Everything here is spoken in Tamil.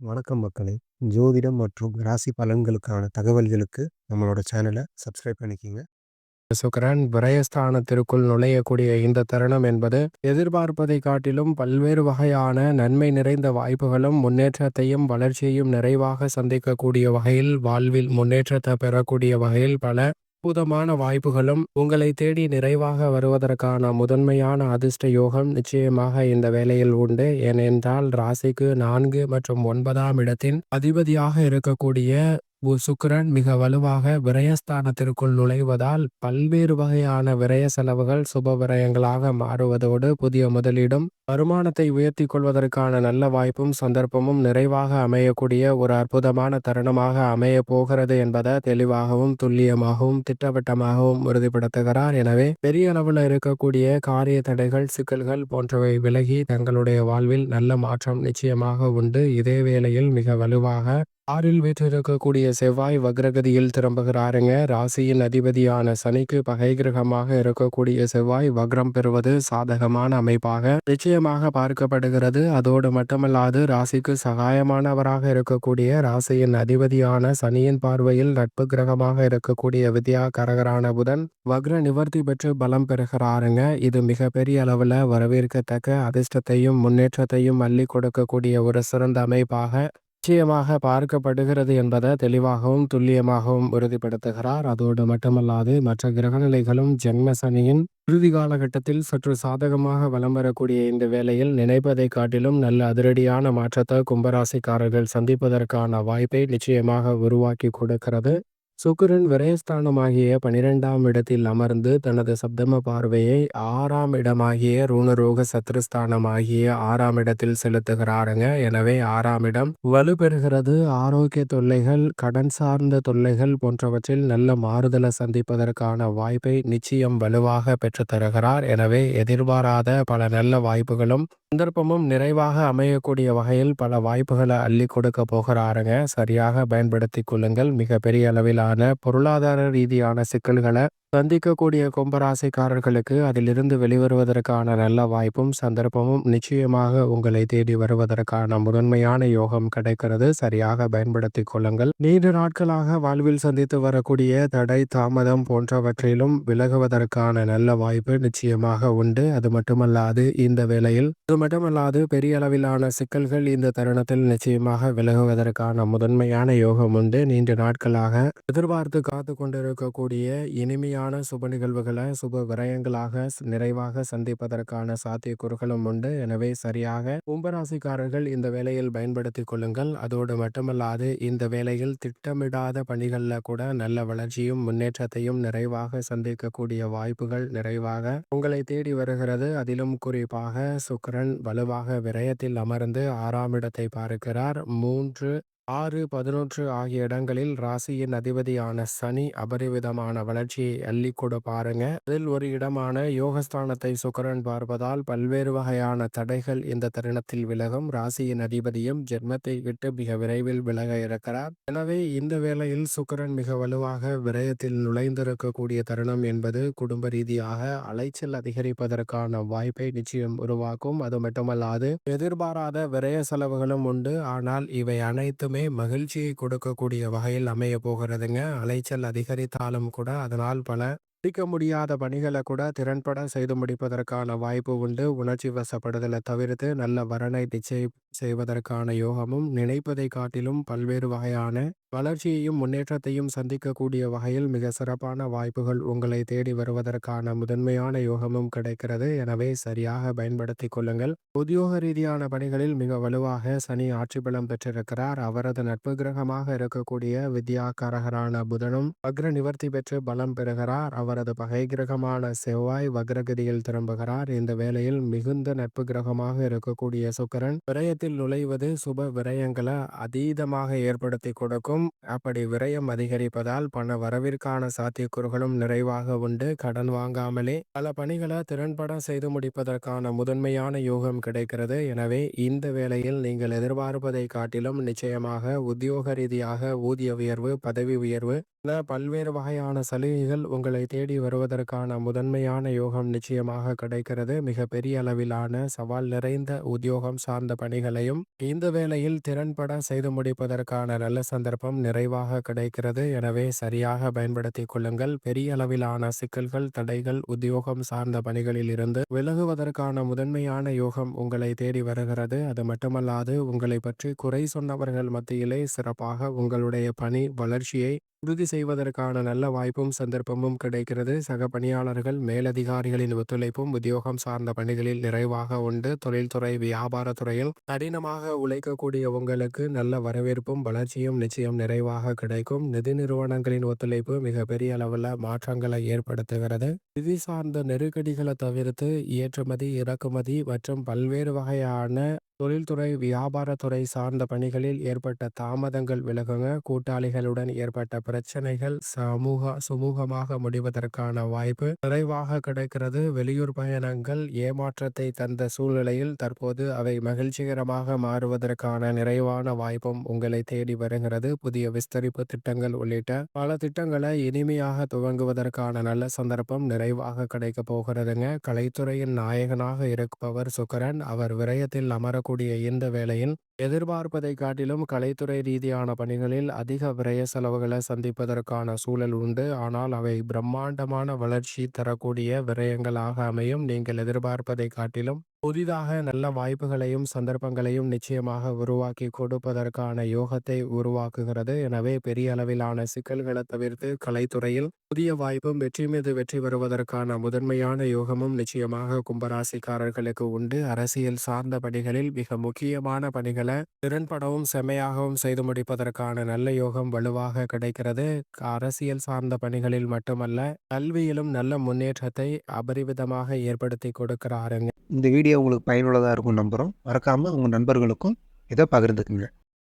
வணக்கம் மக்களே! ஜோதிடம் மற்றும் ராசி பலன்களுக்கான தகவல்களுக்கு நம்மளோட சேனலை சப்ஸ்கிரைப் பண்ணிக்கிங்க சுக்கரன் விரயஸ்தானத்திற்குள் நுழையக்கூடிய இந்த தருணம் என்பது எதிர்பார்ப்பதை காட்டிலும் பல்வேறு வகையான நன்மை நிறைந்த வாய்ப்புகளும் முன்னேற்றத்தையும் வளர்ச்சியையும் நிறைவாக சந்திக்கக்கூடிய வகையில் வாழ்வில் முன்னேற்றத்தை பெறக்கூடிய வகையில் பல அற்புதமான வாய்ப்புகளும் உங்களை தேடி நிறைவாக வருவதற்கான முதன்மையான அதிர்ஷ்ட யோகம் நிச்சயமாக இந்த வேலையில் உண்டு. ஏனென்றால் ராசிக்கு நான்கு மற்றும் ஒன்பதாம் இடத்தின் அதிபதியாக இருக்கக்கூடிய சுக்கிரன் மிக வலுவாக விரயஸ்தானத்திற்குள் நுழைவதால் பல்வேறு வகையான விரய செலவுகள் சுப விரயங்களாக மாறுவதோடு புதிய முதலீடும் வருமானத்தை உயர்த்தி கொள்வதற்கான நல்ல வாய்ப்பும் சந்தர்ப்பமும் நிறைவாக அமையக்கூடிய ஒரு அற்புதமான தருணமாக அமைய போகிறது என்பதை தெளிவாகவும் துல்லியமாகவும் திட்டவட்டமாகவும் உறுதிப்படுத்துகிறார். எனவே பெரிய அளவில் இருக்கக்கூடிய காரிய தடைகள் சிக்கல்கள் போன்றவை விலகி தங்களுடைய வாழ்வில் நல்ல மாற்றம் நிச்சயமாக உண்டு. இதே வேளையில் மிக வலுவாக ஆறில் வீற்றிருக்கக்கூடிய செவ்வாய் வக்ரகதியில் திரும்புகிறாருங்க. ராசியின் அதிபதியான சனிக்கு பகை கிரகமாக இருக்கக்கூடிய செவ்வாய் வக்ரம் பெறுவது சாதகமான அமைப்பாக நிச்சயமாக பார்க்கப்படுகிறது. அதோடு மட்டுமல்லாது ராசிக்கு சகாயமானவராக இருக்கக்கூடிய ராசியின் அதிபதியான சனியின் பார்வையில் நட்பு கிரகமாக இருக்கக்கூடிய வித்யா கரகரான புதன் வக்ர நிவர்த்தி பெற்று பலம் பெறுகிறாருங்க. இது மிகப்பெரிய அளவில் வரவேற்கத்தக்க அதிர்ஷ்டத்தையும் முன்னேற்றத்தையும் அள்ளி கொடுக்கக்கூடிய ஒரு சிறந்த அமைப்பாக நிச்சயமாக பார்க்கப்படுகிறது என்பதை தெளிவாகவும் துல்லியமாகவும் உறுதிப்படுத்துகிறார். அதோடு மட்டுமல்லாது மற்ற கிரகநிலைகளும் ஜென்ம சனியின் இறுதி காலகட்டத்தில் சற்று சாதகமாக வலம் வரக்கூடிய இந்த வேளையில் நினைப்பதை காட்டிலும் நல்ல அதிரடியான மாற்றத்தை கும்பராசிக்காரர்கள் சந்திப்பதற்கான வாய்ப்பை நிச்சயமாக உருவாக்கி கொடுக்கிறது. சுக்கிரன் விரயஸ்தானமாகிய பனிரெண்டாம் இடத்தில் அமர்ந்து தனது சப்தம பார்வையை ஆறாம் இடமாகிய ரூணரோக சத்ருஸ்தானமாகிய ஆறாம் இடத்தில் செலுத்துகிறாருங்க. எனவே ஆறாம் இடம் வலுப்பெறுகிறது. ஆரோக்கிய தொல்லைகள் கடன் சார்ந்த தொல்லைகள் போன்றவற்றில் நல்ல மாறுதலை சந்திப்பதற்கான வாய்ப்பை நிச்சயம் வலுவாக பெற்றுத்தருகிறார். எனவே எதிர்பாராத பல நல்ல வாய்ப்புகளும் சந்தர்ப்பமும் நிறைவாக அமையக்கூடிய வகையில் பல வாய்ப்புகளை அள்ளி கொடுக்க போகிறாருங்க. சரியாக பயன்படுத்தி கொள்ளுங்கள். மிகப்பெரிய அளவிலான பொருளாதார ரீதியான சிக்கல்களை சந்திக்கக்கூடிய கும்பராசிக்காரர்களுக்கு அதிலிருந்து வெளிவருவதற்கான நல்ல வாய்ப்பும் சந்தர்ப்பமும் நிச்சயமாக உங்களை தேடி வருவதற்கான முதன்மையான யோகம் கிடைக்கிறது. சரியாக பயன்படுத்திக் கொள்ளுங்கள். நீண்ட நாட்களாக வாழ்வில் சந்தித்து வரக்கூடிய தடை தாமதம் போன்றவற்றிலும் விலகுவதற்கான நல்ல வாய்ப்பு நிச்சயமாக உண்டு. அது மட்டுமல்லாது இந்த வேளையில் அது மட்டுமல்லாது பெரிய அளவிலான சிக்கல்கள் இந்த தருணத்தில் நிச்சயமாக விலகுவதற்கான முதன்மையான யோகம் உண்டு. நீண்ட நாட்களாக எதிர்பார்த்து காத்து கொண்டிருக்கக்கூடிய இனிமையான சுப நிகழ்வுகளை சுப விரயங்களாக நிறைவாக சந்திப்பதற்கான சாத்தியக்கூறுகளும் உண்டு. எனவே சரியாக கும்பராசிக்காரர்கள் இந்த வேலையில் பயன்படுத்திக் கொள்ளுங்கள். அதோடு மட்டுமல்லாது இந்த வேலையில் திட்டமிடாத பணிகளில் கூட நல்ல வளர்ச்சியும் முன்னேற்றத்தையும் நிறைவாக சந்திக்கக்கூடிய வாய்ப்புகள் நிறைவாக உங்களை தேடி வருகிறது. அதிலும் குறிப்பாக சுக்கரன் வலுவாக விரயத்தில் அமர்ந்து ஆறாம் இடத்தை பார்க்கிறார். மூன்று ஆறு பதினொன்று ஆகிய இடங்களில் ராசியின் அதிபதியான சனி அபரிவிதமான வளர்ச்சியை அள்ளி கொடுப்பாருங்க அதில் ஒரு இடமான யோகஸ்தானத்தை சுக்கரன் பார்ப்பதால் பல்வேறு வகையான தடைகள் இந்த தருணத்தில் விலகும். ராசியின் அதிபதியும் ஜென்மத்தை விட்டு மிக விரைவில் விலக இருக்கிறார். எனவே இந்த வேளையில் சுக்கரன் மிக வலுவாக விரயத்தில் நுழைந்திருக்கக்கூடிய தருணம் என்பது குடும்ப ரீதியாக அலைச்சல் அதிகரிப்பதற்கான வாய்ப்பை நிச்சயம் உருவாக்கும். அது மட்டுமல்லாது எதிர்பாராத விரய செலவுகளும் உண்டு. ஆனால் இவை அனைத்துமே மகிழ்ச்சியை கொடுக்கக்கூடிய வகையில் அமைய போகிறதுங்க. அலைச்சல் அதிகரித்தாலும் கூட அதனால் பல முடிக்க முடியாத பணிகளை கூட திறன்பட செய்து முடிப்பதற்கான வாய்ப்பு உண்டு. உணர்ச்சி வசப்படுதலை தவிர்த்து நல்ல வரனை நிச்சயம் செய்வதற்கான யோகமும் நினைப்பதை காட்டிலும் பல்வேறு வகையான வளர்ச்சியையும் முன்னேற்றத்தையும் சந்திக்கக்கூடிய வகையில் மிக சிறப்பான வாய்ப்புகள் உங்களை தேடி வருவதற்கான முதன்மையான யோகமும் கிடைக்கிறது. எனவே சரியாக பயன்படுத்திக் கொள்ளுங்கள். உத்தியோக ரீதியான பணிகளில் மிக வலுவாக சனி ஆட்சி பலம் பெற்றிருக்கிறார். அவரது நட்பு கிரகமாக இருக்கக்கூடிய வித்யாக்காரகரான புதனும் வக்ர நிவர்த்தி பெற்று பலம் பெறுகிறார். அவரது பகை கிரகமான செவ்வாய் வக்ரகதியில் திரும்புகிறார். இந்த வேளையில் மிகுந்த நட்பு கிரகமாக இருக்கக்கூடிய சுக்கரன் விரயத்தில் நுழைவது சுப விரயங்களை அதீதமாக ஏற்படுத்தி கொடுக்கும். அப்படி விரயம் அதிகரிப்பதால் பண வரவிற்கான சாத்தியக்கூறுகளும் நிறைவாக உண்டு. கடன் வாங்காமலே பல பணிகளை திறன்பட செய்து முடிப்பதற்கான முதன்மையான யோகம் கிடைக்கிறது. எனவே இந்த வேளையில் நீங்கள் எதிர்பார்ப்பதை காட்டிலும் நிச்சயமாக உத்தியோக ரீதியாக ஊதிய உயர்வு பதவி உயர்வு பல்வேறு வகையான சலுகைகள் உங்களை தேடி வருவதற்கான முதன்மையான யோகம் நிச்சயமாக கிடைக்கிறது. மிக பெரிய அளவிலான சவால் நிறைந்த உத்தியோகம் சார்ந்த பணிகளையும் இந்த வேளையில் திறன்பட செய்து முடிப்பதற்கான நல்ல சந்தர்ப்பம் நிறைவாக கிடைக்கிறது. எனவே சரியாக பயன்படுத்திக் கொள்ளுங்கள். பெரிய அளவிலான சிக்கல்கள், தடைகள் உத்தியோகம் சார்ந்த பணிகளில் இருந்து விலகுவதற்கான முதன்மையான யோகம் உங்களை தேடி வருகிறது. அது மட்டுமல்லாது உங்களை பற்றி குறை சொன்னவர்கள் மத்தியிலே சிறப்பாக உங்களுடைய பணி வளர்ச்சியை உறுதி செய்வதற்கான நல்ல வாய்ப்பும் சந்தர்ப்பமும் கிடைக்கிறது. சக பணியாளர்கள், மேலதிகாரிகளின் ஒத்துழைப்பும் உத்தியோகம் சார்ந்த பணிகளில் நிறைவாக உண்டு. தொழில்துறை, வியாபாரத்துறையில் கடினமாக உழைக்கக்கூடிய உங்களுக்கு நல்ல வரவேற்பும் வளர்ச்சியும் நிச்சயம் நிறைவாக கிடைக்கும். நிதி நிறுவனங்களின் ஒத்துழைப்பு மிகப்பெரிய அளவில் மாற்றங்களை ஏற்படுத்துகிறது. நிதி சார்ந்த நெருக்கடிகளை தவிர்த்து ஏற்றுமதி, இறக்குமதி மற்றும் பல்வேறு வகையான தொழில்துறை, வியாபாரத்துறை சார்ந்த பணிகளில் ஏற்பட்ட தாமதங்கள் விலகுங்க. கூட்டாளிகளுடன் ஏற்பட்ட பிரச்சனைகள் சமூக சுமூகமாக முடிவதற்கான வாய்ப்பு நிறைவாக கிடைக்கிறது. வெளியூர் பயணங்கள் ஏமாற்றத்தை தந்த சூழ்நிலையில் தற்போது அவை மகிழ்ச்சிகரமாக மாறுவதற்கான நிறைவான வாய்ப்பும் உங்களை தேடி வருகிறது. புதிய விஸ்தரிப்பு திட்டங்கள் உள்ளிட்ட பல திட்டங்களை இனிமையாக துவங்குவதற்கான நல்ல சந்தர்ப்பம் நிறைவாக கிடைக்க போகிறதுங்க. கலைத்துறையின் நாயகனாக இருப்பவர் சுக்கரன் அவர் விரயத்தில் அமரக்கூடிய வரக்கூடிய இந்த வேளையின் எதிர்பார்ப்பதை காட்டிலும் கலைத்துறை ரீதியான பணிகளில் அதிக விரய செலவுகளை சந்திப்பதற்கான சூழல் உண்டு. ஆனால் அவை பிரம்மாண்டமான வளர்ச்சி தரக்கூடிய விரயங்களாக அமையும். நீங்கள் எதிர்பார்ப்பதை காட்டிலும் புதிதாக நல்ல வாய்ப்புகளையும் சந்தர்ப்பங்களையும் நிச்சயமாக உருவாக்கி கொடுப்பதற்கான யோகத்தை உருவாக்குகிறது. எனவே பெரிய அளவிலான சிக்கல்களை தவிர்த்து கலைத்துறையில் புதிய வாய்ப்பும் வெற்றி மீது வெற்றி வருவதற்கான முதன்மையான யோகமும் நிச்சயமாக கும்பராசிக்காரர்களுக்கு உண்டு. அரசியல் சார்ந்த பணிகளில் மிக முக்கியமான பணிகளை திறன்படவும் செம்மையாகவும் செய்து முடிப்பதற்கான நல்ல யோகம் வலுவாக கிடைக்கிறது. அரசியல் சார்ந்த பணிகளில் மட்டுமல்ல கல்வியிலும் நல்ல முன்னேற்றத்தை அபரிவிதமாக ஏற்படுத்தி கொடுக்கிறாருங்க. இந்த வீடியோ உங்களுக்கு பயனுள்ளதாக இருக்கும் நம்புகிறோம் மறக்காமல் உங்கள் நண்பர்களுக்கும் இதை பகிர்ந்துக்குங்க.